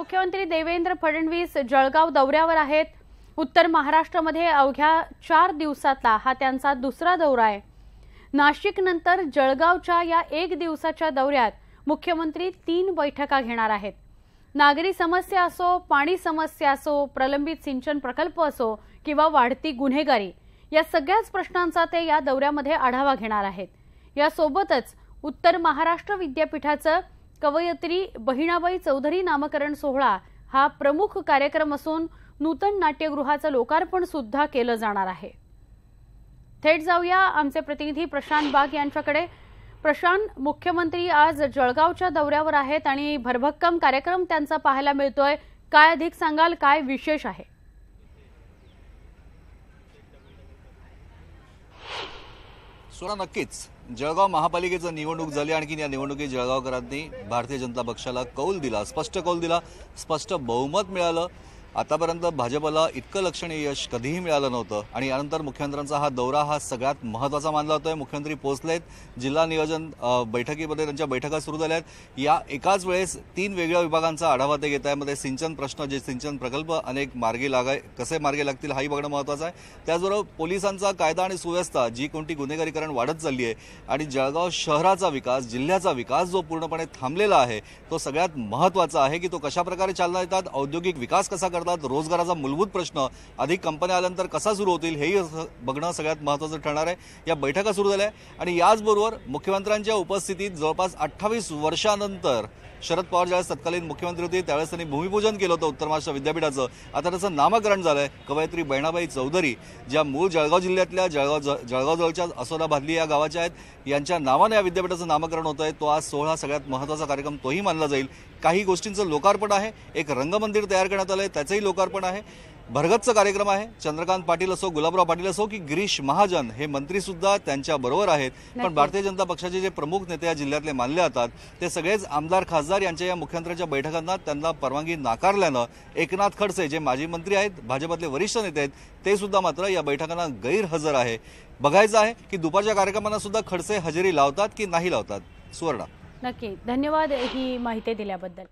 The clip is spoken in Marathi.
मुख्यमंत्री देवेंद्र फडणवीस जळगाव दौऱ्यावर आहेत. उत्तर महाराष्ट्रामध्ये अवघ्या चार दिवसातला हा त्यांचा दुसरा दौरा आहे. नाशिक नंतर जळगावच्या या एक दिवसाच्या दौऱ्यात मुख्यमंत्री तीन बैठका घेणार आहेत. नागरी समस्या असो पाणी समस्या असो प्रलंबित सिंचन प्रकल्प असो किंवा वाढती गुन्हेगारी या सगळ्याच प्रश्नांचा ते या दौऱ्यामध्ये आढावा घेणार आहेत. यासोबतच उत्तर महाराष्ट्र विद्यापीठाचं कवयित्री बहिणाबाई चौधरी नामकरण सोहळा हा प्रमुख कार्यक्रम असून नूतन नाट्यगृहाचं लोकार्पण सुद्धा केलं जाणार आहे. थेट जाऊया आमचे प्रतिनिधी प्रशांत बाग यांच्याकडे. प्रशांत मुख्यमंत्री आज जळगावच्या दौऱ्यावर आहेत आणि भरभक्कम कार्यक्रम त्यांचा पाहायला मिळतोय. काय अधिक सांगाल? काय विशेष आहे? सोडा नक्कीच. जळगाव महापालिकेचं निवडणूक झाली आणखी या निवडणुकीत जळगावकरांनी भारतीय जनता पक्षाला कौल दिला स्पष्ट कौल दिला स्पष्ट बहुमत मिळालं. आतापर्यंत भाजपला इतकं लक्षणीय यश कधीही मिळालं नव्हतं आणि यानंतर मुख्यमंत्र्यांचा हा दौरा हा सगळ्यात महत्त्वाचा मानला होतोय मुख्यमंत्री पोहोचलेत. जिल्हा नियोजन बैठकीमध्ये त्यांच्या बैठका सुरू झाल्या आहेत. या एकाच वेळेस तीन वेगळ्या विभागांचा आढावा ते घेत आहे मध्ये सिंचन प्रश्न जे सिंचन प्रकल्प अनेक मार्गी लागाय कसे मार्गी लागतील हाही बघणं महत्त्वाचं आहे. त्याचबरोबर पोलिसांचा कायदा आणि सुव्यवस्था जी कोणती गुन्हेगारीकरण वाढत चालली आहे आणि जळगाव शहराचा विकास जिल्ह्याचा विकास जो पूर्णपणे थांबलेला आहे तो सगळ्यात महत्त्वाचा आहे की तो कशा प्रकारे चालना येतात औद्योगिक विकास कसा करतात? रोजगाराचा मूलभूत प्रश्न. अधिक कंपन्या आल्यानंतर कसा सुरू होतील? हेही बघणं सगळ्यात महत्त्वाचं ठरणार आहे. या बैठका सुरू झाल्या आणि याचबरोबर मुख्यमंत्र्यांच्या उपस्थितीत जवळपास अठ्ठावीस वर्षानंतर शरद पवार ज्यावेळेस तत्कालीन मुख्यमंत्री होते त्यावेळेस त्यांनी भूमिपूजन केलं होतं उत्तर महाराष्ट्र विद्यापीठाचं. आता त्याचं नामकरण झालंय कवयित्री बहिणाबाई चौधरी ज्या मूळ जळगाव जिल्ह्यातल्या जळगाव जळगाव जवळच्या असोदा भादली या गावाच्या आहेत. यांच्या नावाने या विद्यापीठाचं नामकरण होत आहे तो आज सोहळा सगळ्यात महत्त्वाचा कार्यक्रम तोही मानला जाईल. काही गोष्टींचं लोकार्पण आहे. एक रंगमंदिर तयार करण्यात आलं आहे त्याचंही लोकार्पण आहे. भरगतचा कार्यक्रम आहे. चंद्रकांत पाटील असो गुलाबराव पाटील असो की गिरीश महाजन हे मंत्री सुद्धा त्यांच्या बरोबर आहेत. पण. भारतीय जनता पक्षाचे जे प्रमुख नेते या जिल्ह्यातले मानले जातात ते सगळेच आमदार खासदार यांच्या या मुख्यमंत्र्यांच्या बैठकांना त्यांना परवानगी नाकारल्यानं एकनाथ खडसे जे माजी मंत्री आहेत भाजपातले वरिष्ठ नेते आहेत ते सुद्धा मात्र या बैठकांना गैरहजर आहे. बघायचं आहे की दुपारच्या कार्यक्रमांना सुद्धा खडसे हजेरी लावतात की नाही लावतात. सुवर्णा. नक्की. धन्यवाद ही माहिती दिल्याबद्दल.